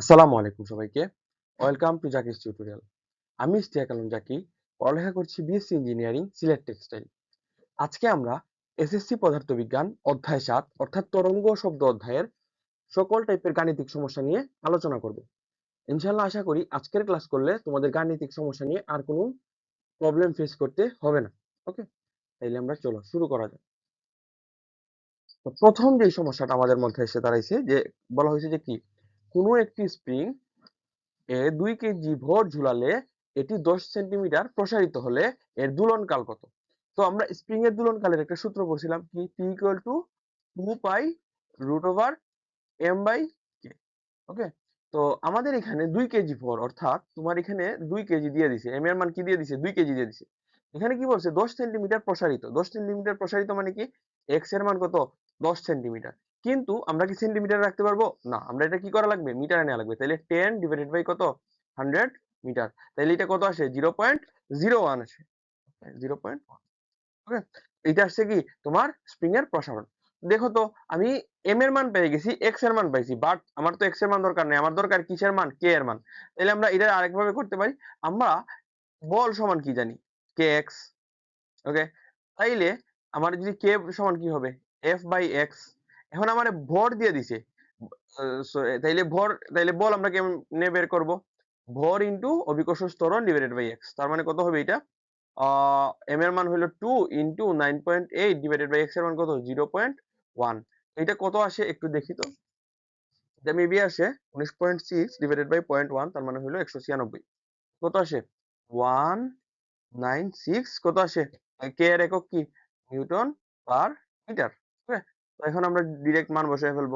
আসসালামু আলাইকুম সবাইকে। ওয়েলকাম টু জাকিস টিউটোরিয়াল আমি ইশতিয়াক আলম জাকি পড়ালেখা করছি বিএসসি ইঞ্জিনিয়ারিং সিলেট টেক্সটাইল আজকে আমরা এসএসসি পদার্থবিজ্ঞান অধ্যায় সাত, অর্থাৎ তরঙ্গ শব্দ অধ্যায়ের সকল টাইপের গাণিতিক সমস্যা নিয়ে আলোচনা করব। ইনশাআল্লাহ আশা করি আজকের ক্লাস করলে তোমাদের গাণিতিক সমস্যা নিয়ে আর কোনো প্রবলেম ফেস করতে হবে না। ওকে তাইলে আমরা চলো শুরু করা যাক। প্রথম যে সমস্যাটা আমাদের মধ্যে এসে দাঁড়াইছে যে, বলা হয়েছে যে কি? কোনো একটি স্প্রিং এ দুই কেজি ভর ঝুলালে এটি দশ সেন্টিমিটার প্রসারিত হলে এর দোলনকাল কত? তো আমরা স্প্রিং এর দোলনকালের একটা সূত্র পড়ছিলাম কি? T equal to two pi root over M by K okay তো আমাদের এখানে দুই কেজি ভর, অর্থাৎ তোমার এখানে দুই কেজি দিয়ে দিছে এম এর মান কি দিয়ে দিছে? দুই কেজি দিয়ে দিছে। এখানে কি বলছে? দশ সেন্টিমিটার প্রসারিত। দশ সেন্টিমিটার প্রসারিত মানে কি? এক্সের মান কত? দশ সেন্টিমিটার কিন্তু আমরা কি সেন্টিমিটার রাখতে পারব? না, আমরা এটা কি করা লাগবে? মিটারে নেওয়া লাগবে। তাহলে টেন ডিভাইডেড বাই কত? হান্ড্রেড মিটার তাহলে এটা কত আসে? জিরো পয়েন্ট জিরো ওয়ান আসে। জিরো পয়েন্ট ওকে এটা আসছে কি? তোমার স্প্রিং এর প্রসারণ। দেখো তো, আমি এম এর মান পেয়ে গেছি এক্সের মান পাইছি বাট আমার তো এক্সের মান দরকার নেই। আমার দরকার কিসের মান? কে এর মান। তাহলে আমরা এটা আরেকভাবে করতে পারি। আমরা বল সমান কি জানি? কে এক্স ওকে তাইলে আমার যদি কে সমান কি হবে? এফ বাই এক্স এখন আমার ভর দিয়ে দিছে। তাইলে ভর, তাইলে বল আমরা কেমনে বের করব? ভর ইনটু অভিকর্ষ ত্বরণ ডিভাইডেড বাই এক্স তার মানে কত হবে এটা? এম এর মান হলো two into nine point eight divided by এক্সের মান কত? জিরো পয়েন্ট ওয়ান এটা কত আসে একটু দেখি তো? এটা মেবি আসে উনিশ point six divided by point one তার মানে হলো একশো ছিয়ানব্বই। কত আসে? ওয়ান নাইন সিক্স কত আসে? কে এর একক কি? Newton per metre. তো এখন আমরা ডিরেক্ট মান বসায় ফেলব।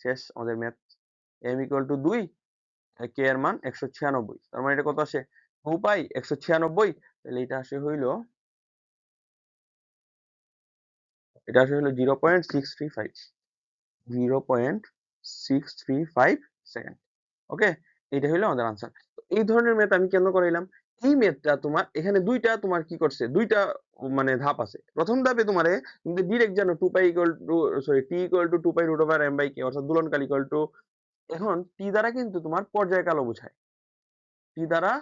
শেষ আমাদের ম্যাথ এম ইকুয়াল টু দুই কে এর মান একশো ছিয়ানব্বই। তার মানে এটা কত আসে? টু পাই একশো ছিয়ানব্বই। তাহলে এটা আসে হইল এটা আসে হলো zero point six three five zero point six three five second okay এটা হলো আমাদের আনসার এই ধরনের ম্যাথ আমি কেন করাইলাম? এই ম্যাথটা তোমার? এখানে দুইটা তোমার কি করছে? দুইটা মানে ধাপ আছে। প্রথম ধাপে কিন্তু ডিরেক্ট জানো two pi equal to sorry T equal to two pi root over M by K অর্থাৎ দুলনকাল ইকুয়াল টু এখন টি দ্বারা কিন্তু তোমার পর্যায়কালও বোঝায়। টি দ্বারা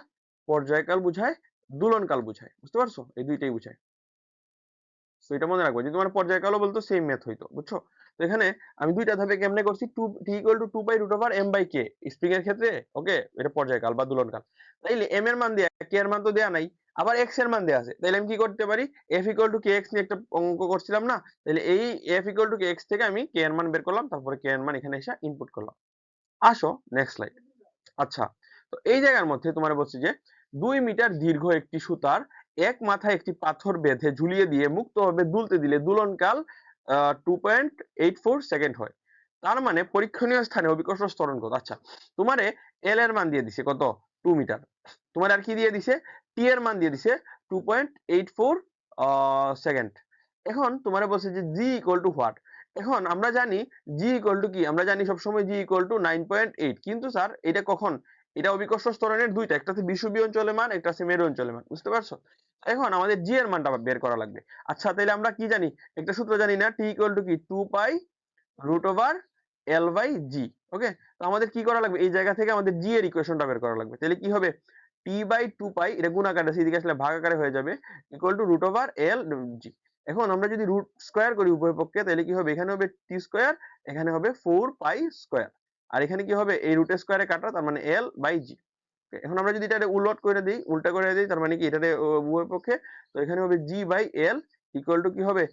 পর্যায়কাল বোঝায়, দুলনকাল বোঝায়। বুঝতে পারছ? এই দুইটাই বোঝায়। তো এটা মনে রাখব যদি তোমার পর্যায়কালও বলতো সেম ম্যাথ হইতো। বুঝছ? এখানে আমি দুইটা ধাপে কেমনে করছি? Two T equal to two by root over M by K spring এর ক্ষেত্রে? ওকে এটা পর্যায়কাল বা দুলনকাল। তাইলে এম এর মান দেয়া কে এর মান তো দেয়া নাই, আবার এক্সের মান দেয়া আছে। তাইলে আমি কি করতে পারি? F equal to K x নিয়ে একটা অঙ্ক করছিলাম না? তাহলে এই F equal to K x থেকে আমি কে এর মান বের করলাম, তারপরে কে এর মান এখানে এসে ইনপুট করলাম। আসো নেক্সট স্লাইড আচ্ছা তো এই জায়গার মধ্যে তোমার বলছি যে, দুই মিটার দীর্ঘ একটি সুতার এক মাথায় একটি পাথর বেঁধে ঝুলিয়ে দিয়ে মুক্তভাবে দুলতে দিলে দুলনকাল two point eight four second হয়। তার মানে পরীক্ষণীয় স্থানে অভিকর্ষ আচ্ছা তোমারে এল এর মান দিয়ে দিছে কত? মিটার তোমার আর কি দিয়ে দিছে? টি এর মান দিয়ে দিছে two point eight four second এখন তোমার বলছে যে জি ইকুয়াল টু হোয়াট এখন আমরা জানি জি ইকুয়াল টু কি? আমরা জানি সবসময় g equal to nine point eight কিন্তু স্যার, এটা কখন? এটা অভিকর্ষ ত্বরণের দুইটা, একটা হচ্ছে বিষুবীয় অঞ্চলের মান, একটা হচ্ছে মেরু অঞ্চলের মান, বুঝতে পারছ? এখন আমাদের জি এর মানটা বের করা লাগবে। আচ্ছা তাহলে আমরা কি জানি? একটা সূত্র জানি না টি ইকুয়াল টু কি? Two pi root over L by g okay তো আমাদের কি করা লাগবে? এই জায়গা থেকে আমাদের জি এর ইকুয়েশনটা বের করা লাগবে। তাহলে কি হবে? টি বাই টু পাই এটা গুণাকার আছে এদিকে আসলে ভাগ আকারে হয়ে যাবে equal to root over L g এখন আমরা যদি রুট স্কোয়ার করি উভয় পক্ষে তাহলে কি হবে? এখানে হবে টি স্কোয়ার এখানে হবে ফোর পাই স্কোয়ার আর এখানে কি হবে? এই রুটের স্কোয়ারে কাটা, তার মানে এল বাই জি এখন আমরা যদি এটা উলট করে দিই, উল্টা করে দিই, তার মানে কি? এটাতে উভয় পক্ষে। তো এখানে হবে g by L equal to কি হবে?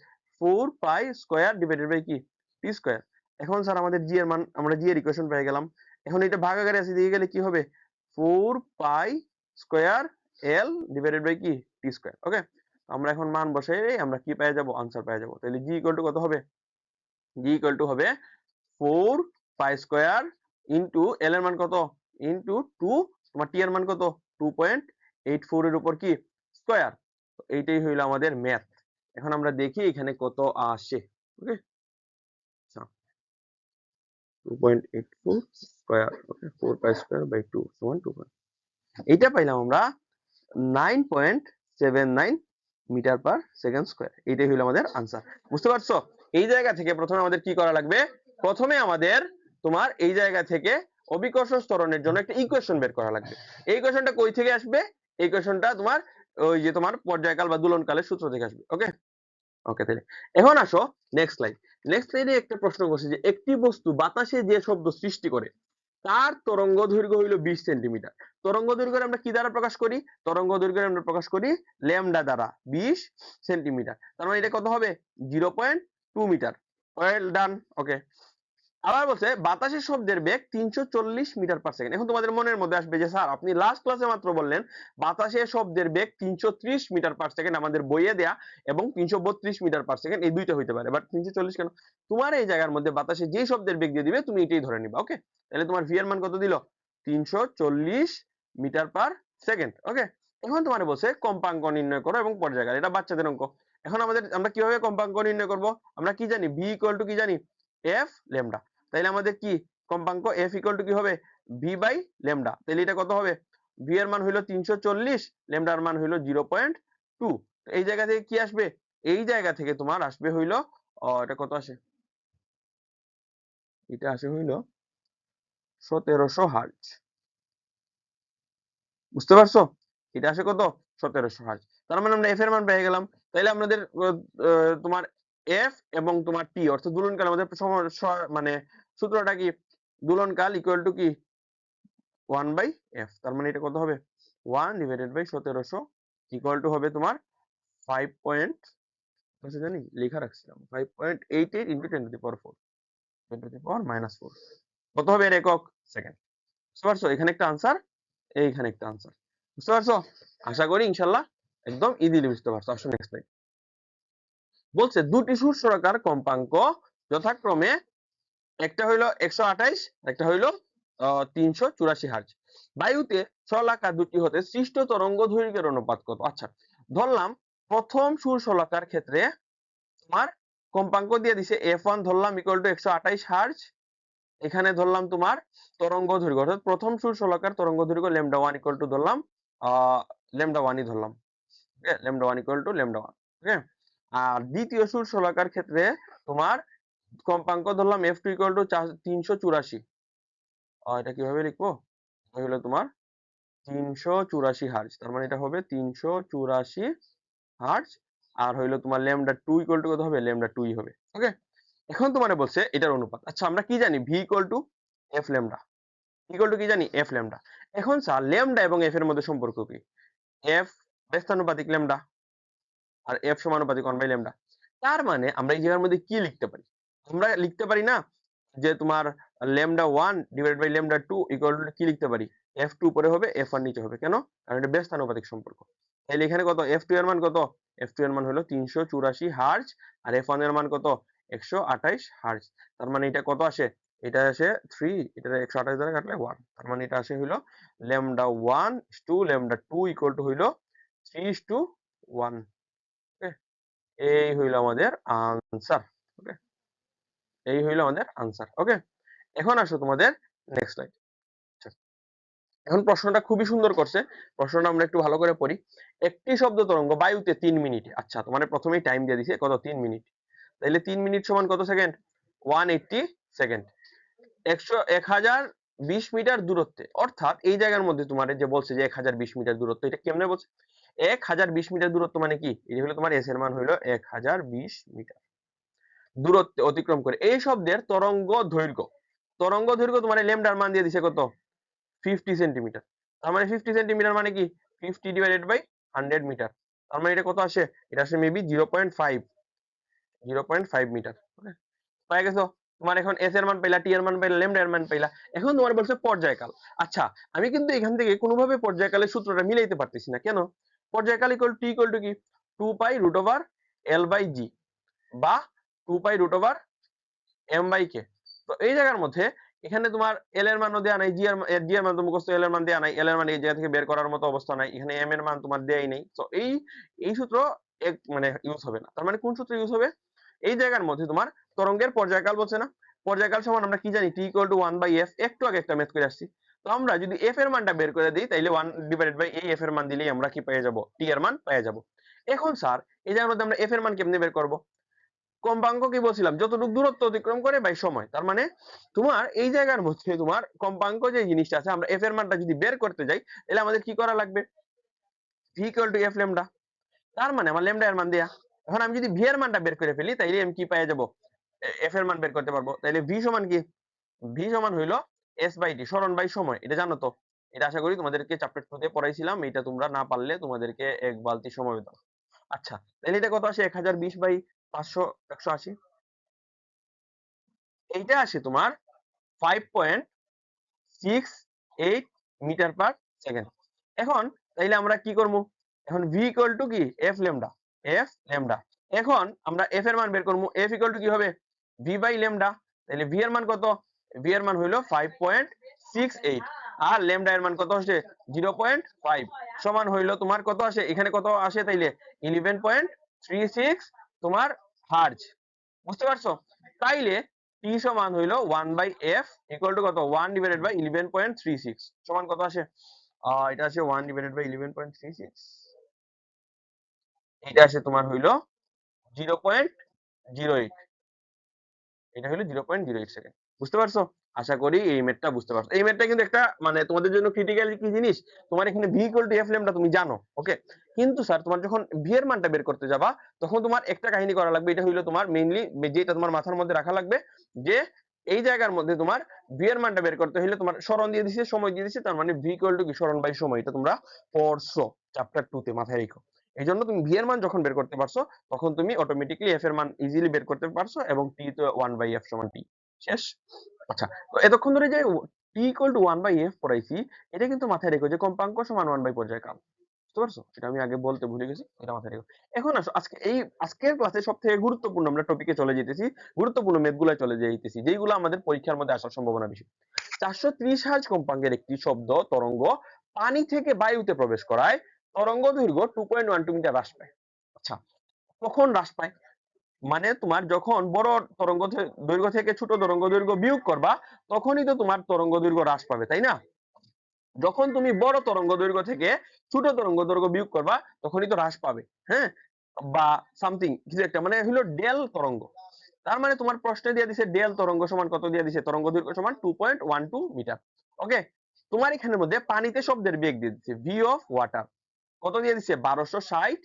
Four pi square divided by কি? টি স্কোয়ার এখন স্যার আমাদের জি এর মান, আমরা জি এর ইকুয়েশন পেয়ে গেলাম। এখন এটা ভাগ আকারে আছে দিয়ে গেলে কি হবে? Four pi square L divided by কি? টি স্কোয়ার ওকে আমরা এখন মান বসাই, আমরা কি পেয়ে যাব? আনসার পেয়ে যাব। তাহলে জি ইকুয়াল টু কত হবে? জি ইকুয়াল টু হবে four pi square into L এর মান কত? ইন্টু টু, তোমার টি এর মান কত? টু পয়েন্ট এইট ফোর এর উপর কি? স্কোয়ার। এইটাই হইল আমাদের ম্যাথ। এখন আমরা দেখি এখানে কত আসে, ওকে? পারছ? এই জায়গা থেকে প্রথমে আমাদের কি করা লাগবে? প্রথমে আমাদের তোমার এই জায়গা থেকে অভিকর্ষ ত্বরণের জন্য একটা ইকুয়েশন বের করা লাগবে। এই ইকুয়েশনটা কই থেকে আসবে? এই ইকুয়েশনটা তোমার ওই যে তোমার পর্যায়কাল বা দোলনকালের সূত্র থেকে আসবে ওকে ওকে তাহলে এখন আসো নেক্সট স্লাইড নেক্সট স্লাইডে একটা প্রশ্ন করছে যে একটি বস্তু বাতাসে যে শব্দ সৃষ্টি করে, তার তরঙ্গ দৈর্ঘ্য হইল বিশ সেন্টিমিটার। তরঙ্গ দৈর্ঘ্য আমরা কি দ্বারা প্রকাশ করি? তরঙ্গ দৈর্ঘ্য আমরা প্রকাশ করি ল্যামডা দ্বারা বিশ সেন্টিমিটার। তার মানে এটা কত হবে? Zero point two metre well done okay আবার বলছে, বাতাসের শব্দের বেগ তিনশো চল্লিশ মিটার পার সেকেন্ড এখন তোমাদের মনের মধ্যে আসবে যে, স্যার, আপনি লাস্ট ক্লাসে মাত্র বললেন, বাতাসের শব্দের বেগ তিনশো ত্রিশ মিটার পার সেকেন্ড আমাদের বইয়ে দেয়া এবং তিনশো বত্রিশ মিটার পার সেকেন্ড এই দুইটা হইতে পারে। বাট তিনশো চল্লিশ কেন? তোমার এই জায়গার মধ্যে বাতাসে যে শব্দের বেগ দিয়ে দিবে, তুমি এটাই ধরে নিবা ওকে তাহলে তোমার ভি এর মান কত দিল? তিনশো চল্লিশ মিটার পার সেকেন্ড ওকে এখন তোমার বলছে, কম্পাঙ্ক নির্ণয় করো এবং পর্যায়কাল এটা বাচ্চাদের অঙ্ক। এখন আমাদের, আমরা কীভাবে কম্পাঙ্ক নির্ণয় করব? আমরা কি জানি? ভি ইকুয়াল টু কি জানি? এফ লেমডা তাইলে আমাদের কি? কম্পাঙ্ক এফ ইকুয়াল টু কি হবে? ভি বাই লেমডা তাহলে এটা কত হবে? ভি এর মান হইল তিনশো চল্লিশ লেমডার মান হইল জিরো পয়েন্ট টু এই জায়গা থেকে কি আসবে? এই জায়গা থেকে তোমার আসবে হইল এটা কত আসে? এটা আসে হইল সতেরোশো হার্জ বুঝতে পারছ? এটা আসে কত? সতেরোশো হার্জ তার মানে আমরা এফ এর মান পেয়ে গেলাম। তাইলে আমাদের তোমার এফ এবং তোমার টি অর্থাৎ দুলনকাল আমাদের মানে সূত্রটা কি? দুলনকাল ইকুয়াল টু কি? ওয়ান বাই এফ তার মানে এটা কত হবে? ওয়ান ডিভাইডেড বাই সতেরোশো ইকুয়াল টু হবে তোমার ফাইভ পয়েন্ট জানি, লেখা রাখছিলাম five point eight eight into ten to the power four ten to the power minus four কত হবে এর একক? সেকেন্ড বুঝতে পারছ? এখানে একটা আনসার এইখানে একটা আনসার বুঝতে পারছ? আশা করি ইনশাল্লাহ একদম ইজিলি বুঝতে পারছ, আসো নেক্সট লাইন বলছে দুটি সূর্যরাকার কম্পাঙ্ক যথাক্রমে একটা হইল একশো আঠাইশ একটা হইল তিনশো চুরাশি হার্জ বায়ুতে শলাকা দুটি হতে সৃষ্ট তরঙ্গ দৈর্ঘ্যের অনুপাত কত? আচ্ছা ধরলাম প্রথম সুর শলাকার ক্ষেত্রে তোমার কম্পাঙ্ক দিয়ে দিছে এফ ওয়ান, ধরলাম ইকুয়াল টু একশো আঠাইশ হার্জ এখানে ধরলাম তোমার তরঙ্গ দৈর্ঘ্য, অর্থাৎ প্রথম সুর শলাকার তরঙ্গ দৈর্ঘ্য ল্যামডা ওয়ান ইকুয়াল টু ধরলাম, আহ, ল্যামডা ওয়ানই ধরলাম। Lambda one equal to lambda one okay আর দ্বিতীয় সুর শলাকার ক্ষেত্রে তোমার কম্পাঙ্ক ধরলাম এফ টু ইকুয়াল টু তিনশো চুরাশি। এটা কীভাবে লিখব? হলো তোমার তিনশো চুরাশি হার্জ তার মানে এটা হবে তিনশো চুরাশি হার্জ আর হইল তোমার ল্যামডা টু ইকুয়াল টু কত হবে? ল্যামডা টুই হবে। ওকে এখন তোমার বলছে এটার অনুপাত। আচ্ছা আমরা কি জানি? V equal to F lambda equal to কি জানি? এফ ল্যামডা এখন স্যার ল্যামডা এবং এফ এর মধ্যে সম্পর্ক কি? এফ ব্যস্তানুপাতিক ল্যামডা আর এফ সমানুপাতিক ওয়ান বাই ল্যামডা? তার মানে আমরা এই জায়গার মধ্যে কি লিখতে পারি? আমরা লিখতে পারি না যে তোমার lambda one divide by lambda two equal to কি লিখতে পারি? এফ টু উপরে হবে এফ ওয়ান নিচে হবে। কেন? কারণ এটা ব্যস্তানুপাতিক সম্পর্ক। তাহলে এখানে কত? এফ টু এর মান কত? এফ টু এর মান হলো তিনশো চুরাশি হার্জ আর এফ ওয়ানের মান কত? একশো আঠাইশ হার্জ। তার মানে এটা কত আসে? এটা আসে থ্রি এটা একশো আঠাইশ দ্বারা কাটলে ওয়ান তার মানে এটা আসে হইল lambda one to lambda two equal to হইল থ্রি টু ওয়ান এই হইল আমাদের আনসার ওকে এই হইল আমাদের আনসার ওকে এখন আসো তোমাদের নেক্সট স্লাইড এখন প্রশ্নটা খুবই সুন্দর করছে, প্রশ্নটা আমরা একটু ভালো করে পড়ি। একটি শব্দ তরঙ্গ বায়ুতে তিন মিনিটে আচ্ছা তোমার প্রথমেই টাইম দিয়ে দিছে, কত? তিন মিনিট। তাহলে তিন মিনিট সমান কত সেকেন্ড ওয়ান এইটটি সেকেন্ড একশো, এক হাজার বিশ মিটার দূরত্বে, অর্থাৎ এই জায়গার মধ্যে তোমার যে বলছে যে এক হাজার বিশ মিটার দূরত্ব, এটা কেমনে বলছে? এক হাজার বিশ মিটার দূরত্ব মানে কি? এই হলো তোমার এস এর মান হইল এক হাজার বিশ মিটার। দূরত্বে অতিক্রম করে। এই শব্দের তরঙ্গ দৈর্ঘ্য। তরঙ্গ দৈর্ঘ্য তোমার লেমডার মান দিয়ে দিছে কত? ফিফটি সেন্টিমিটার তার মানে ফিফটি সেন্টিমিটার মানে কি? Fifty divided by hundred metre তার মানে এটা কত আসে? এটা আসে maybe zero point five zero point five metre পাই গেছো? তোমার এখন এস এর মান পাইলা টি এর মান পাইলা লেমডা এর মান পাইলা। এখন তোমার বলছে পর্যায়কাল। আচ্ছা আমি কিন্তু এখান থেকে কোনোভাবে পর্যায়কালের সূত্রটা মিলাইতে পারতেছি না। কেন? পর্যায়কাল ইকুয়াল ইকুয়াল টু কি? Two pi root over L by G বা two pi root over M by K তো এই জায়গার মধ্যে এখানে তোমার এল এর মানও দেয়া নাই জি জি এর মান এল এর মান দেয়া নাই এল এর মান এই জায়গা থেকে বের করার মতো অবস্থা নাই, এখানে এম এর মান তোমার দেয়াই নেই। তো এই এই সূত্র এক মানে ইউজ হবে না। তার মানে কোন সূত্র ইউজ হবে? এই জায়গার মধ্যে তোমার তরঙ্গের পর্যায়কাল বলছে না? পর্যায়কাল সমান আমরা কি জানি? T equal to one by F একটু আগে একটা ম্যাথ করে আসছি। তো আমরা যদি এফ এর মানটা বের করে দিই, তাইলে ওয়ান ডিভাইডেড বাই এই এফ এর মান দিলেই আমরা কি পেয়ে যাব? টি এর মান পেয়ে যাব। এখন স্যার এই জায়গার মধ্যে আমরা এফ এর মান কেমনে বের করব? কম্পাঙ্ক কি বলছিলাম? যতটুকু দূরত্ব অতিক্রম করে বাই সময়। তার মানে তোমার এই জায়গার মধ্যে তোমার কম্পাঙ্ক যে জিনিসটা আছে, আমরা এফ এর মানটা যদি বের করতে যাই তাহলে আমাদের কি করা লাগবে? V equal to F lambda তার মানে আমার ল্যামডা এর মান দেয়া। এখন আমি যদি ভি এর মানটা বের করে ফেলি, তাইলে আমি কি পেয়ে যাব? এফ এর মান বের করতে পারব। তাইলে ভি সমান কি? ভি সমান হইল এস বাই টি সরণ বাই সময়, এটা জানো তো? এটা আশা করি তোমাদেরকে চ্যাপ্টার টু তে পড়াইছিলাম এটা তোমরা না পারলে তোমাদেরকে এক বালতি সময় দাও। আচ্ছা তাহলে এটা কত আসে? এক হাজার বিশ বাই পাঁচশো একশো আশি। এইটা আসে তোমার five point six eight metre per second এখন, তাইলে আমরা কি করব? এখন ভি ইকুয়াল টু কি? এফ লেমডা এফ লেমডা এখন আমরা এফ এর মান বের করব। এফ ইকুয়াল টু কি হবে? ভি বাই লেমডা তাহলে ভি এর মান কত? ভি এর মান হইল ফাইভ পয়েন্ট সিক্স এইট আর লেমডা এর মান কত আসে? জিরো পয়েন্ট ফাইভ সমান হইল তোমার কত আসে? এখানে কত আসে তাইলে? ইলেভেন পয়েন্ট থ্রি সিক্স তোমার হার্জ বুঝতে পারছ? তাইলে টি সমান হইল one by F equal to কত? One divided by eleven point three six সমান কত আসে? এটা আসে one divided by eleven point three six এটা আসে তোমার হইল জিরো পয়েন্ট জিরো এইট এটা হলো zero point zero eight second বুঝতে পারছ? আশা করি এই মেটটা বুঝতে পারছ। এই মেটটা কিন্তু একটা মানে তোমাদের জন্য ক্রিটিক্যাল কি জিনিস? তোমার এখানে V equal to F lambda তুমি জানো ওকে কিন্তু স্যার তোমার যখন ভি এর মানটা বের করতে যাবা, তখন তোমার একটা কাহিনী করা লাগবে। এটা হইল তোমার মেইনলি যেটা তোমার মাথার মধ্যে রাখা লাগবে, যে এই জায়গার মধ্যে তোমার ভি এর মানটা বের করতে হলে তোমার স্মরণ দিয়ে দিছে, সময় দিয়ে দিছে, তার মানে ভি ইকুয়াল টু কি? স্মরণ বাই সময়। এটা তোমরা পড়ছো চ্যাপ্টার টু তে, মাথায় রেখো। এই জন্য তুমি ভি এর মান যখন বের করতে পারছ, তখন তুমি অটোমেটিকলি এফ এর মান ইজিলি বের করতে পারছ এবং টি তো ওয়ান বাই এফ সমান টি শেষ। আচ্ছা তো এতক্ষণ ধরে যে T equal to one by F পড়াইছি, এটা কিন্তু মাথায় রেখো যে কম্পাঙ্ক সমান ওয়ান বাই পর্যায়কাল বুঝতে পারছ? সেটা আমি আগে বলতে ভুলে গেছি, এটা মাথায় রেখো। এখন আসো, আজকে এই, আজকের ক্লাসে সব থেকে গুরুত্বপূর্ণ আমরা টপিকে চলে যেতেছি, গুরুত্বপূর্ণ মেথগুলো চলে যাইতেছি যেগুলো আমাদের পরীক্ষার মধ্যে আসার সম্ভাবনা বেশি। চারশো ত্রিশ হার্জ কম্পাঙ্কের একটি শব্দ, তরঙ্গ, পানি থেকে বায়ুতে প্রবেশ করায়, তরঙ্গ দৈর্ঘ্য two point one two metre হ্রাস পায়। আচ্ছা কখন হ্রাস পায়? মানে তোমার যখন বড় তরঙ্গ দৈর্ঘ্য থেকে ছোট তরঙ্গ দৈর্ঘ্য বিয়োগ করবা, তখনই তো তোমার তরঙ্গ দৈর্ঘ্য হ্রাস পাবে, তাই না? যখন তুমি বড় তরঙ্গ দৈর্ঘ্য থেকে ছোট তরঙ্গ দৈর্ঘ্য বিয়োগ করবা, তখনই তো হ্রাস পাবে হ্যাঁ? বা সামথিং কিছু একটা মানে হলো ডেল তরঙ্গ। তার মানে তোমার প্রশ্নে দিয়ে দিছে ডেল তরঙ্গ সমান কত দিয়ে দিছে? তরঙ্গ দৈর্ঘ্য সমান two point one two metre. Okay তোমার এখানের মধ্যে পানিতে শব্দের বেগ দিয়ে দিচ্ছে ভি অফ ওয়াটার কত দিয়ে দিচ্ছে বারোশো ষাট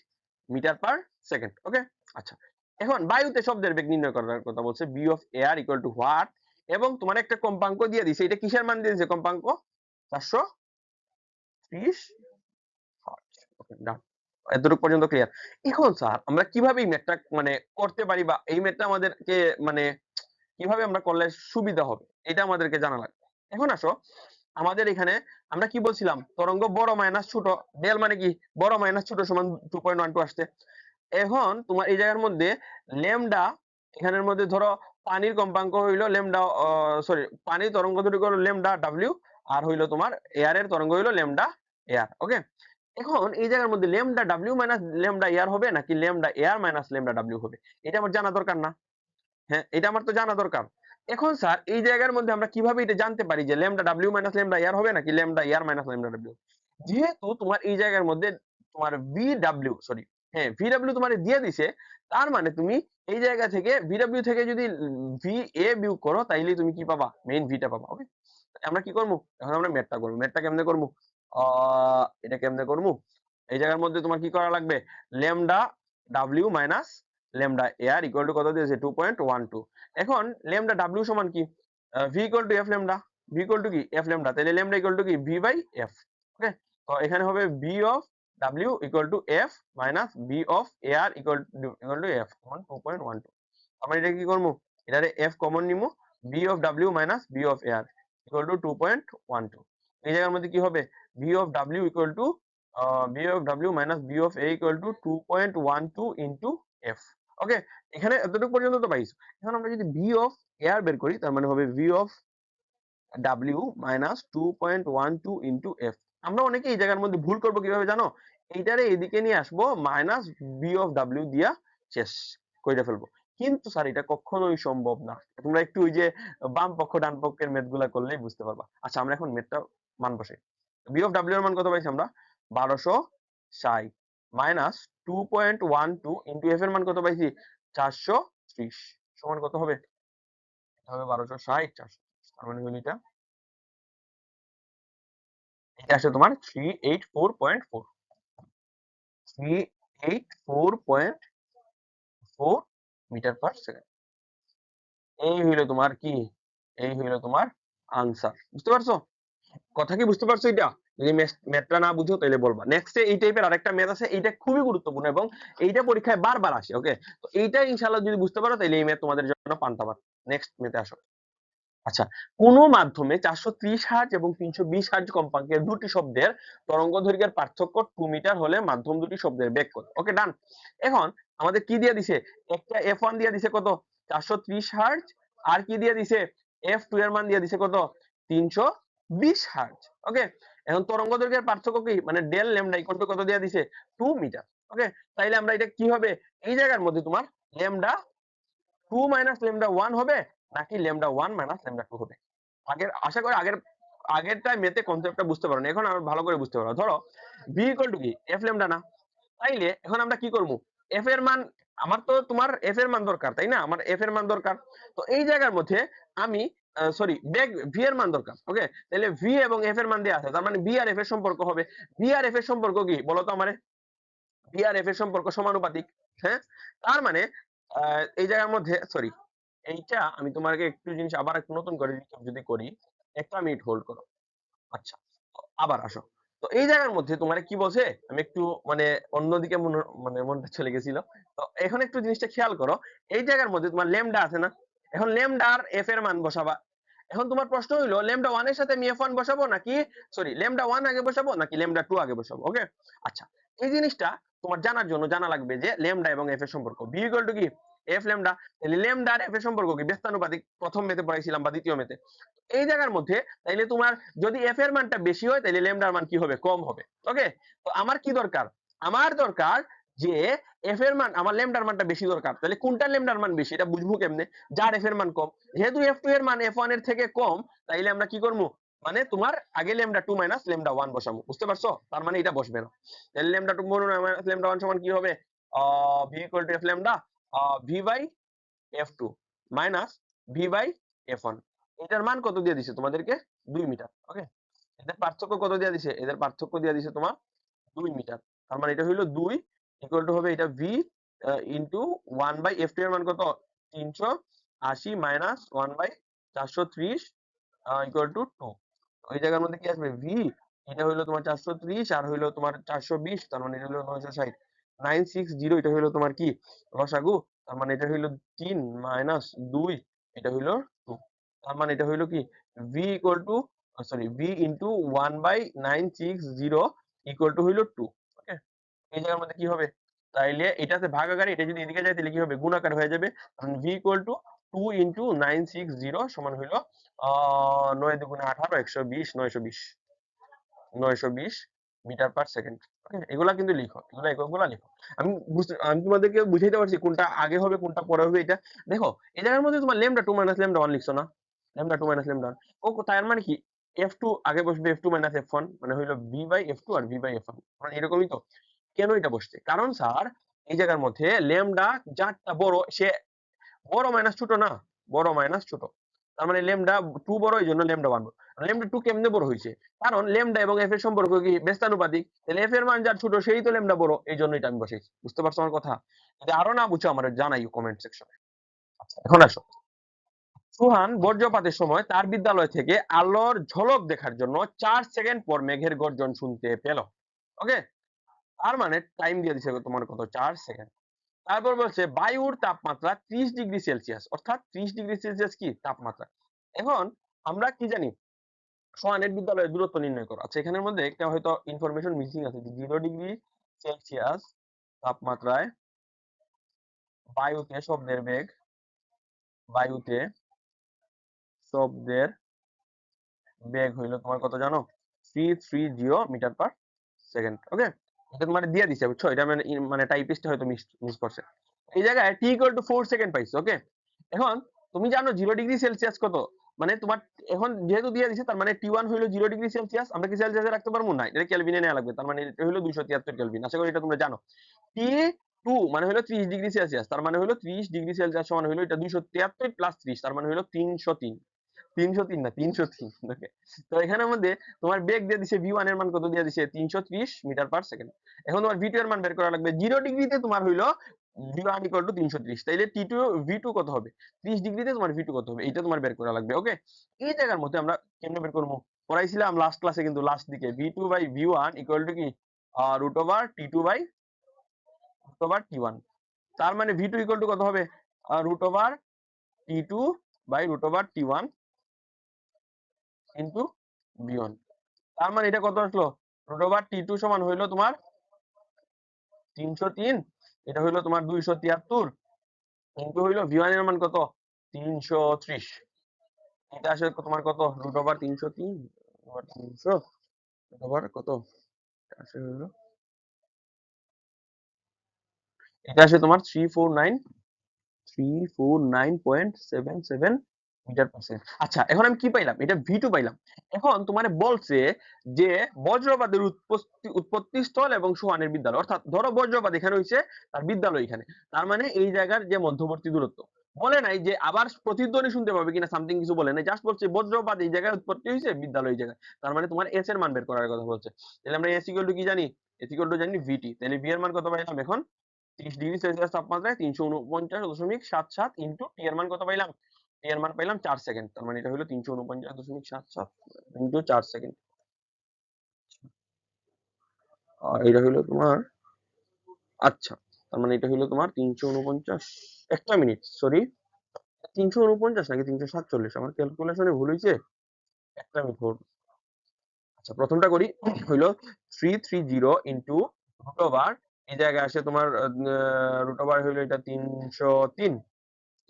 মিটার পার সেকেন্ড ওকে আচ্ছা। এখন বায়ুতে শব্দের বেগ নির্ণয় করার কথা বলছে V of air equal to what এবং তোমার একটা কম্পাঙ্ক দিয়ে দিছে, এটা কিসের মান দিয়ে দিছে কম্পাঙ্ক? চারশো ত্রিশ এতটুকু পর্যন্ত ক্লিয়ার এখন স্যার আমরা কীভাবে এই ম্যাথটা মানে করতে পারি বা এই ম্যাথটা আমাদেরকে মানে কীভাবে আমরা করলে সুবিধা হবে, এটা আমাদেরকে জানা লাগবে। এখন আসো, আমাদের এখানে আমরা কি বলছিলাম? তরঙ্গ বড় মাইনাস ছোট ডেল মানে কি? বড় মাইনাস ছোট সমান টু পয়েন্ট ওয়ান টু আসছে। এখন তোমার এই জায়গার মধ্যে লেমডা এখানের মধ্যে ধরো পানির কম্পাঙ্ক হইল লেমডা সরি পানির তরঙ্গ দৈর্ঘ্য হলো লেমডা ডাব্লিউ আর হইল তোমার এয়ারের তরঙ্গ হইল লেমডা এয়ার ওকে এখন এই জায়গার মধ্যে lambda W minus lambda air হবে নাকি lambda air minus lambda W হবে? এটা আমার জানা দরকার না। হ্যাঁ এটা আমার তো জানা দরকার। এখন স্যার এই জায়গার মধ্যে আমরা কীভাবে এটা জানতে পারি যে lambda W minus lambda air হবে নাকি lambda air minus lambda W যেহেতু তোমার এই জায়গার মধ্যে তোমার ভি ডাব্লিউ সরি হ্যাঁ ভি ডাব্লিউ তোমার দিয়ে দিছে, তার মানে তুমি এই জায়গা থেকে ভি ডাব্লিউ থেকে যদি ভি এ বিয়োগ করো তাইলে তুমি কি পাবা? মেইন ভিটা পাবা ওকে আমরা কি করব? এখন আমরা ম্যাথটা করব। ম্যাথটা কেমনে করব? এটা কেমনে করব? এই জায়গার মধ্যে তোমার কি করা লাগবে? Lambda W minus lambda air equal to কত দিয়েছে? টু পয়েন্ট ওয়ান টু এখন লেমডা ডাব্লিউ সমান কি? V equal to F lambda V equal to কি? এফ লেমডা তাহলে লেমডা ইকুয়াল টু কি? ভি বাই এফ ওকে তো এখানে হবে V of two F minus V of air equal equal to F সমান two point one two আমরা এটা কি করব? এটারে এফ কমন নিমু minus B of air equal to two point one two এই জায়গার মধ্যে কি হবে? B of W equal to V of W minus V of A equal to two point one two okay এখানে এতটুকু পর্যন্ত তো পাইছো। এখন আমরা যদি ভি অফ এয়ার বের করি, তার মানে হবে minus two point one two into F আমরা অনেকে এই জায়গার মধ্যে ভুল করব কীভাবে জানো? এইটারে এদিকে নিয়ে আসব মাইনাস বি অফ ডাব্লিউ দিয়া শেষ করে ফেলব। কিন্তু স্যার এটা কখনোই সম্ভব না। তোমরা একটু ওই যে বাম পক্ষ, ডান পক্ষের মেথগুলা করলেই বুঝতে পারবা। আচ্ছা আমরা এখন মেথটা মান বসাই বি অফ ডাব্লিউ এর মান কত পাইছি আমরা? বারোশো ষাট। Minus two point one two into F এর মান কত পাইছি? চারশো ত্রিশ। সমান কত হবে? হবে বারোশো ষাট, চারশো তার মানে হলো এটা। আসলে তোমার three eight four point four three eight four point four metre per second এই হইল তোমার কি? এই হইল তোমার আনসার বুঝতে পারছ? কথা কি বুঝতে পারছ এটা? যদি ম্যাথটা না বুঝো তাহলে বলবা। নেক্সট এই টাইপের আরেকটা ম্যাথ আছে, এইটা খুবই গুরুত্বপূর্ণ এবং এইটা পরীক্ষায় বারবার আসে ওকে তো এইটা ইনশাআল্লাহ যদি বুঝতে পারো তাহলে এই ম্যাথ তোমাদের জন্য পান্তাবার নেক্সট ম্যাথে আসো। আচ্ছা কোন মাধ্যমে চারশো ত্রিশ হার্জ এবং তিনশো বিশ হার্জ কম্পাঙ্কের দুটি শব্দের তরঙ্গ দৈর্ঘ্যের পার্থক্য টু মিটার হলে মাধ্যম দুটি শব্দের বেগ কত? ওকে ডান এখন আমাদের কি দিয়ে দিছে? একটা এফ ওয়ান দিয়ে দিছে কত? চারশো ত্রিশ হার্জ আর কি দিয়ে দিছে? এফ টু এর মান দিয়ে দিছে কত? তিনশো বিশ হার্জ ওকে এখন তরঙ্গ দৈর্ঘ্যের পার্থক্য কি? মানে ডেল ল্যামডা ইকুয়াল টু কত দিয়ে দিছে? টু মিটার ওকে তাইলে আমরা এটা কি হবে? এই জায়গার মধ্যে তোমার lambda two minus lambda one হবে। নাকি lambda one minus lambda two হবে। আগের, আশা করি আগের আগেরটা মেতে কনসেপ্টটা বুঝতে পারো এখন আমরা ভালো করে বুঝতে পারো। ধরো ভি ইকুয়াল টু কি? এফ ল্যামডা না। তাইলে এখন আমরা কি করব? এফ এর মান, আমার তো তোমার এফ এর মান দরকার, তাই না? আমার এফ এর মান দরকার। তো এই জায়গার মধ্যে আমি সরি বেগ ভি এর মান দরকার ওকে তাহলে ভি এবং এফ এর মান দেওয়া আছে। তার মানে বি আর এফ এর সম্পর্ক হবে। বি আর এফ এর সম্পর্ক কি? বলো তো আমারে। ভি আর এফ এর সম্পর্ক সমানুপাতিক হ্যাঁ? তার মানে এই জায়গার মধ্যে সরি এইটা আমি তোমাকে একটু জিনিস আবার একটু নতুন করে যদি করি, একটা মিনিট হোল্ড করো। আচ্ছা আবার আসো। তো এই জায়গার মধ্যে তোমার কি বলছে? আমি একটু মানে অন্যদিকে মনো- মানে মনটা চলে গেছিল। তো এখন একটু জিনিসটা খেয়াল করো, এই জায়গার মধ্যে তোমার লেমডা আছে না? এখন লেমডা আর এফ এর মান বসাবা। এখন তোমার প্রশ্ন হইল লেমডা ওয়ানের সাথে আমি এফ ওয়ান বসাবো নাকি সরি লেমডা ওয়ান আগে বসাবো নাকি লেমডা টু আগে বসাবো ওকে আচ্ছা এই জিনিসটা তোমার জানার জন্য জানা লাগবে যে লেমডা এবং এফ এর সম্পর্ক বি ইকুয়াল টু কি? এফ লেমডা তাহলে লেমডা আর এফ এর সম্পর্ক কি? ব্যস্তানুপাতিক, প্রথম মেতে পড়াইছিলাম বা দ্বিতীয় মেতে। এই জায়গার মধ্যে তাইলে তোমার যদি এফ এর মানটা বেশি হয় তাহলে লেমডার মান কি হবে? কম হবে। ওকে তো আমার কি দরকার? আমার দরকার যে এফ এর মান, আমার লেমডার মানটা বেশি দরকার। তাহলে কোনটা লেমডার মান বেশি? এটা বুঝব কেমনে? যার এফ এর মান কম। যেহেতু এফ টু এর মান এফ ওয়ানের থেকে কম, তাইলে আমরা কি করব? মানে তোমার আগে lambda two minus lambda one বসাবো। বুঝতে পারছ? তার মানে এটা বসবে না। তাহলে lambda two minus lambda one সমান কি হবে? আহ V equal to F lambda V by F two minus V by F one এটার মান কত দিয়ে দিছে তোমাদেরকে? দুই মিটার ওকে এদের পার্থক্য কত দিয়ে দিছে? এদের পার্থক্য দিয়ে দিছে তোমার দুই মিটার। তার মানে এটা হইল দুই ইকুয়াল টু হবে এটা V into one by F two এর মান কত? তিনশো আশি মাইনাস ওয়ান বাই চারশো ত্রিশ ইকুয়াল টু টু ওই জায়গার মধ্যে কি আসবে? ভি এটা হইল তোমার চারশো ত্রিশ আর হইল তোমার চারশো বিশ, তার মানে এটা হলো নয়শো ষাট। নাইন সিক্স জিরো, এটা হইল তোমার কি? লসাগু তার মানে এটা হইল তিন মাইনাস দুই, এটা হইল টু। তার মানে এটা হইল কি? V equal to sorry V into one by nine six zero equal to হইল টু ওকে এই জায়গার মধ্যে কি হবে? তাইলে এটাতে ভাগাকার, এটা যদি এদিকে যায় তাহলে কি হবে? গুণাকার হয়ে যাবে। V equal to two into nine six zero সমান হইল নয় দুগুণে আঠারো, একশো বিশ, নয়শো বিশ নয়শো বিশ মিটার পার সেকেন্ড। এগুলা কিন্তু লিখো এগুলা এককগুলা লিখো আমি আমি তোমাদেরকে বুঝাইতে পারছি কোনটা আগে হবে, কোনটা পরে হবে, এটা। দেখো, এই জায়গার মধ্যে তোমার lambda two minus lambda one লিখছো না? লেমডা টু মাইনাস লেমডা ও তার মানে কি? এফ টু আগে বসবে F two minus F one মানে হইল বি বাই এফ টু আর বি বাই এফ ওয়ান এরকমই তো। কেন এটা বসছে? কারণ স্যার, এই জায়গার মধ্যে লেমডা যারটা বড়, সে বড় মাইনাস ছোট না? বড় মাইনাস ছোট। তার মানে লেমডা টু বড়, এই জন্য লেমডা ওয়ান লেমডা টু কেমনে বড় হয়েছে? কারণ লেমডা এবং এফ এর সম্পর্ক কি? ব্যস্তানুপাতিক। তাহলে এফ এর মান যার ছোট, সেই তো লেমডা বড়। এই জন্য এটা আমি বসেছি বুঝতে পারছ আমার কথা? যদি আরও না বুঝছ আমার জানাই কমেন্ট সেকশনে এখন আসো। সুহান বর্জ্যপাতের সময় তার বিদ্যালয় থেকে আলোর ঝলক দেখার জন্য চার সেকেন্ড পর মেঘের গর্জন শুনতে পেল। ওকে তার মানে টাইম দিয়ে দিছে তোমার কত? চার সেকেন্ড। তারপর বলছে, বায়ুর তাপমাত্রা ত্রিশ ডিগ্রি সেলসিয়াস। অর্থাৎ ত্রিশ ডিগ্রি সেলসিয়াস কি? তাপমাত্রা। এখন আমরা কি জানি? সোহানের বিদ্যালয়ের দূরত্ব নির্ণয় করো। আচ্ছা এখানের মধ্যে একটা হয়তো ইনফরমেশন মিসিং আছে যে জিরো ডিগ্রি সেলসিয়াস তাপমাত্রায় বায়ুতে শব্দের বেগ, বায়ুতে শব্দের বেগ হইল তোমার কত জানো? Three three zero metre per second okay এটা তোমার দিয়ে দিছে, বুঝছ? এটা মানে মানে টাইপিস্ট হয়তো মিস মিস করছে। এই জায়গায় T equal to four second পাইছো ওকে এখন তুমি জানো জিরো ডিগ্রি সেলসিয়াস কত? মানে তোমার এখন যেহেতু দিয়ে দিছে, তার মানে টি ওয়ান হইল জিরো ডিগ্রি সেলসিয়াস আমরা কি সেলসিয়াসে রাখতে পারব? না, এটা কেলভিনে নেওয়া লাগবে, তার মানে এটা হইল দুইশো তিয়াত্তর কেলভিন আশা করি এটা তোমরা জানো। টি টু মানে হলো ত্রিশ ডিগ্রি সেলসিয়াস তার মানে হলো ত্রিশ ডিগ্রি সেলসিয়াস সমান হলো এটা দুইশো তিয়াত্তর প্লাস ত্রিশ, তার মানে হলো তিনশো তিন। তিনশো তিন না, তিনশো তিন ওকে তো এখানের মধ্যে তোমার বেগ দিয়ে দিছে ভি ওয়ানের মান কত? দিয়ে দিছে তিনশো ত্রিশ মিটার পার সেকেন্ড। এখন তোমার ভি টু এর মান বের করা লাগবে। জিরো ডিগ্রিতে তোমার হইল ভি কত হবে? ত্রিশ ডিগ্রিতে তোমার কত হবে? তোমার বের করা লাগবে ওকে এই জায়গার মধ্যে আমরা কেমনে বের পড়াইছিলাম লাস্ট ক্লাসে কিন্তু লাস্ট দিকে বাই ওয়ান ইকুয়াল টু কি? Over T two by root over তার মানে ভি টু ইকুয়াল টু কত হবে? Root over T two by root over T one into V তার মানে এটা কত আসলো? ওভার টি টু সমান হইল তোমার তিনশো তিন এটা হইল তোমার দুইশো তিয়াত্তর ইন্টু হইল ভিওয়ান এর মান কত? তিনশো ত্রিশ। এটা আসলে তোমার কত? রুট ওভার তিনশো তিন তিনশো রুট ওভার কত? আসলে হইল, এটা আসে তোমার three four nine three four nine point seven seven metre percent আচ্ছা এখন আমি কি পাইলাম? এটা ভি টু পাইলাম। এখন তোমার বলছে যে বজ্রপাতের উৎপত্তি উৎপত্তি স্থল এবং সোহানের বিদ্যালয়। অর্থাৎ ধরো বজ্রপাত এখানে হয়েছে তার বিদ্যালয় এখানে। তার মানে এই জায়গার যে মধ্যবর্তী দূরত্ব। বলে নাই যে আবার প্রতিধ্বনি শুনতে পাবে কিনা সামথিং কিছু বলে নাই। জাস্ট বলছে বজ্রপাত এই জায়গায় উৎপত্তি হয়েছে বিদ্যালয় এই জায়গায়। তার মানে তোমার এস এর মান বের করার কথা বলছে। তাহলে আমরা এস ইকুয়াল টু কি জানি? এস ইকুয়াল টু জানি ভিটি তাহলে ভি এর মান কত পাইলাম এখন? ত্রিশ ডিগ্রি সেলসিয়াস তাপমাত্রায় তিনশো উনপঞ্চাশ দশমিক সাত সাত ইন্টু টি এর মান কত পাইলাম? এর মান পাইলাম চার সেকেন্ড তার মানে এটা হলো তিনশো উনপঞ্চাশ দশমিক সাত সাত ইন্টু চার সেকেন্ড আর এটা হলো তোমার আচ্ছা তার মানে এটা হলো তোমার তিনশো উনপঞ্চাশ, একটা মিনিট সরি তিনশো উনপঞ্চাশ নাকি তিনশো সাতচল্লিশ? আমার ক্যালকুলেশনে ভুল হয়েছে একটা মিনিট। আচ্ছা প্রথমটা করি, হইল three three zero into root over এই জায়গায় আসে তোমার রুট ওভার হইল এটা তিনশো তিন।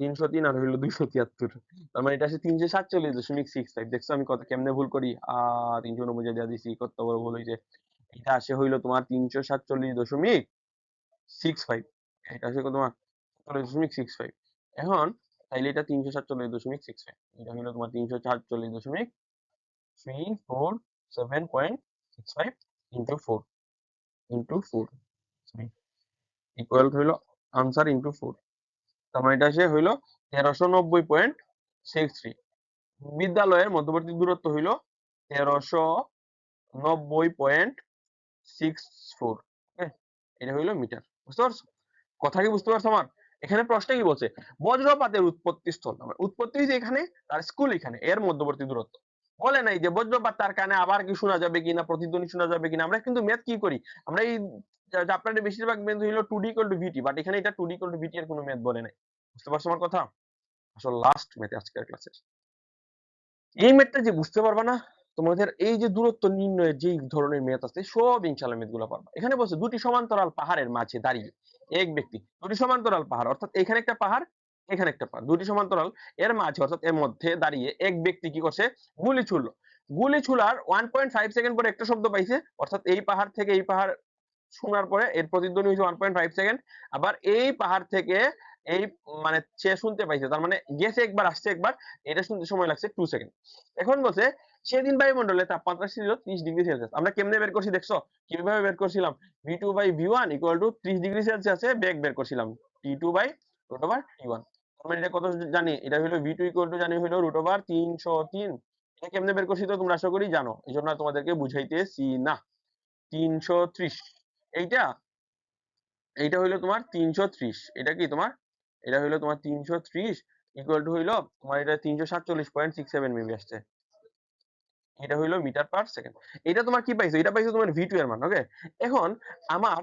তিনশো তিন আর হইল দুইশো তিয়াত্তর। তার মানে এটা আসে তিনশো সাতচল্লিশ দশমিক সিক্স ফাইভ দেখছ আমি কত কেমনে ভুল করি? আহ তিনশো উনপঞ্চাশ দিয়ে দিছি, কত বড় ভুল হয়েছে এটা আসে হইল তোমার তিনশো সাতচল্লিশ দশমিক সিক্স ফাইভ এটা আসে তোমার দশমিক সিক্স ফাইভ এখন তাইলে এটা তিনশো সাতচল্লিশ দশমিক সিক্স ফাইভ এটা হইল তোমার তিনশো সাতচল্লিশ দশমিক three four seven point six five into four into four equal হইল আনসার ইন্টু ফোর মানে এটা সে হইল তেরোশো নব্বই পয়েন্ট সিক্স থ্রি বিদ্যালয়ের মধ্যবর্তী দূরত্ব হইল তেরোশো নব্বই পয়েন্ট সিক্স ফোর এটা হইল মিটার, বুঝতে পারছ? কথা কি বুঝতে পারছ আমার? এখানে প্রশ্ন কি বলছে? বজ্রপাতের উৎপত্তি স্থল উৎপত্তি হয়েছে এখানে আর স্কুল এখানে, এর মধ্যবর্তী দূরত্ব। বলে নাই যে বজ্রপাত তার কানে আবার কি শোনা যাবে কিনা, প্রতিধ্বনি শোনা যাবে কিনা, আমরা কিন্তু ম্যাথ কি করি? আমরা এই আপনাদের বেশিরভাগ ম্যাথ হইল two D equal to VT but এখানে এটা two D equal to VT এর কোনো ম্যাথ বলে নাই। বুঝতে পারছ আমার কথা? আসলে লাস্ট ম্যাথ আজকের ক্লাসের এই ম্যাথটা যে বুঝতে পারবা না, তোমাদের এই যে দূরত্ব নির্ণয়ের যেই ধরনের ম্যাথ আছে, সব ইনশাল্লাহ ম্যাথগুলো পারবা। এখানে বলছে দুটি সমান্তরাল পাহাড়ের মাঝে দাঁড়িয়ে, এক ব্যক্তি, দুটি সমান্তরাল পাহাড়, অর্থাৎ এখানে একটা পাহাড় এখানে একটা পাহাড় দুটি সমান্তরাল, এর মাঝে অর্থাৎ এর মধ্যে দাঁড়িয়ে এক ব্যক্তি কি করছে? গুলি ছুড়লো। গুলি ছুড়ার ওয়ান পয়েন্ট ফাইভ সেকেন্ড পরে একটা শব্দ পাইছে, অর্থাৎ এই পাহাড় থেকে এই পাহাড় শোনার পরে এর প্রতিধ্বনি হয়েছে ওয়ান পয়েন্ট ফাইভ সেকেন্ড আবার এই পাহাড় থেকে এই মানে সে শুনতে পাইছে, তার মানে গেছে একবার, আসছে একবার, এটা শুনতে সময় লাগছে টু সেকেন্ড এখন বলছে, সেদিন বায়ুমণ্ডলে তাপমাত্রা ছিল ত্রিশ ডিগ্রি সেলসিয়াস। আমরা কেমনে বের করছি দেখছ? কীভাবে বের করছিলাম? V two by V one equal to ত্রিশ ডিগ্রি সেলসিয়াসে বেগ বের করছিলাম। T two by root over T one এটা কত জানি, এটা হলো ইকুয়াল টু জানি হলো কেমনে বের করছি তো তোমরা আশা করি জানো তোমাদেরকে বুঝাইতেছি না। তিনশো ত্রিশ। এইটা এইটা তোমার তিনশো ত্রিশ। এটা কি তোমার? এটা হইল তোমার তিনশো ত্রিশ। ইকুয়াল টু হইল, তোমার এটা তিনশো সাতচল্লিশ পয়েন্ট সিক্স সেভেন মিবি আসছে। এটা হইল মিটার পার সেকেন্ড। এটা তোমার কি পাইছো? এটা পাইছো তোমার ভি টু এর মান ওকে এখন, আমার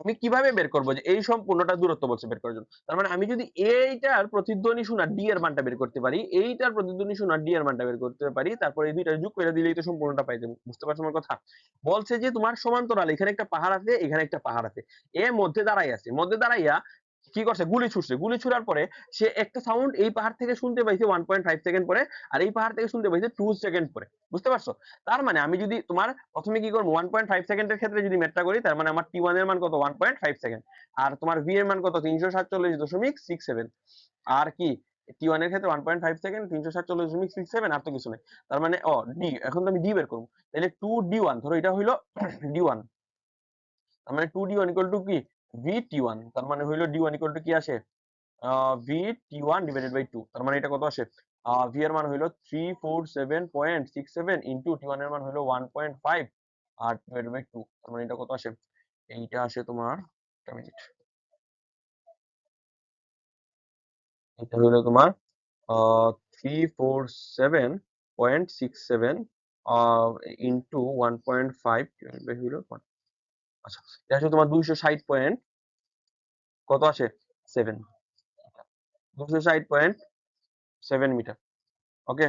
আমি কীভাবে বের করব যে এই সম্পূর্ণটা দূরত্ব বলছে বের করার জন্য? তার মানে আমি যদি এইটার প্রতিধ্বনি শোনা ডি এর মানটা বের করতে পারি, এইটার প্রতিধ্বনি শোনা ডি এর মানটা বের করতে পারি, তারপরে এই দুইটা যোগ করে দিলেই তো সম্পূর্ণটা পাই বুঝতে পারছ আমার কথা? বলছে যে তোমার সমান্তরাল, এখানে একটা পাহাড় আছে, এখানে একটা পাহাড় আছে। এর মধ্যে দাঁড়াই আছে। মধ্যে দাঁড়াইয়া কি করছে? গুলি ছুটছে গুলি ছুড়ার পরে সে একটা সাউন্ড এই পাহাড় থেকে শুনতে পাইছে ওয়ান পয়েন্ট ফাইভ সেকেন্ড পরে আর এই পাহাড় থেকে শুনতে পাইছে টু সেকেন্ড পরে। বুঝতে পারছ? তার মানে আমি যদি তোমার প্রথমে কি করব? ওয়ান পয়েন্ট ফাইভ সেকেন্ডের ক্ষেত্রে যদি ম্যাথটা করি, তার মানে আমার টি ওয়ানের মান কত? ওয়ান পয়েন্ট ফাইভ সেকেন্ড আর তোমার ভি এর মান কত? তিনশো সাতচল্লিশ দশমিক সিক্স সেভেন আর কি? টি ওয়ানের ক্ষেত্রে ওয়ান পয়েন্ট ফাইভ সেকেন্ড তিনশো সাতচল্লিশ দশমিক সিক্স সেভেন আর তো কিছু নেই। তার মানে ও ডি এখন তো আমি ডি বের করব। তাহলে টু ডি ওয়ান ধরো এটা হইল ডি ওয়ান তার two D one equal to কি? ভি টি ওয়ান তার মানে হইল ডি ওয়ান ইকুয়াল টু কি আসে? V T one divided by two তার মানে এটা কত আসে? ভি এর মান হইল three four seven point six seven into T ওয়ানের মান হইল ওয়ান পয়েন্ট ফাইভ আর ডিভাইডেড বাই টু তার মানে এটা কত আসে? এইটা আসে তোমার মিনিট এটা হইল তোমার three four seven point six seven into one point five হইল আচ্ছা এটা তোমার দুইশো ষাট পয়েন্ট কত আসে? সেভেন দুশো ষাট পয়েন্ট মিটার ওকে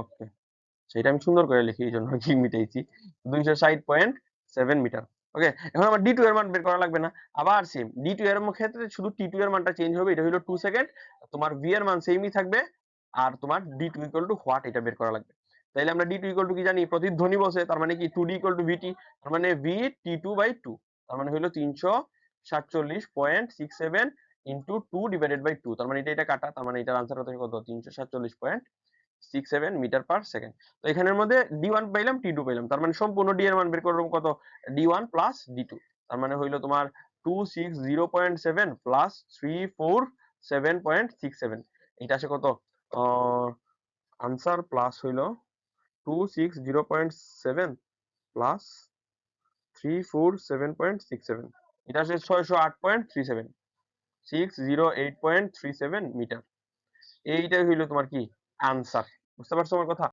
ওকে সেটা আমি সুন্দর করে লিখি কি মিটাইছি। দুইশো ষাট পয়েন্ট মিটার ওকে এখন আমার ডি টু এর মান বের করা লাগবে না। আবার সেম ডি টু এর ক্ষেত্রে শুধু টি এর মানটা চেঞ্জ হবে, এটা হলো টু সেকেন্ড তোমার ভি এর মান সেমই থাকবে, আর তোমার ডি টু টু হোয়াট এটা বের করা লাগবে। তাইলে আমরা ডি টু ইকুয়াল টু কি জানি? প্রতিধ্বনি বসে, তার মানে কি? Two D equal two VT তার মানে V T two by two তার মানে হলো তিনশো সাতচল্লিশ point six seven into two divided by two তার মানে এটা এটা কাটা, তার মানে এটার আনসার কত? তিনশো সাতচল্লিশ point six seven metre per second তো এখানের মধ্যে ডি ওয়ান পাইলাম টি টু পাইলাম, তার মানে সম্পূর্ণ ডি এর মান বের করলাম কত? D one plus D two তার মানে হইল তোমার two six zero point seven plus three four seven point six seven এটা আসে কত? আনসার প্লাস হইল two six zero point seven plus four seven point six seven এটা আট point seven six zero eight point seven metre এইটাই হইল তোমার কি আনসার বুঝতে পারছ আমার কথা?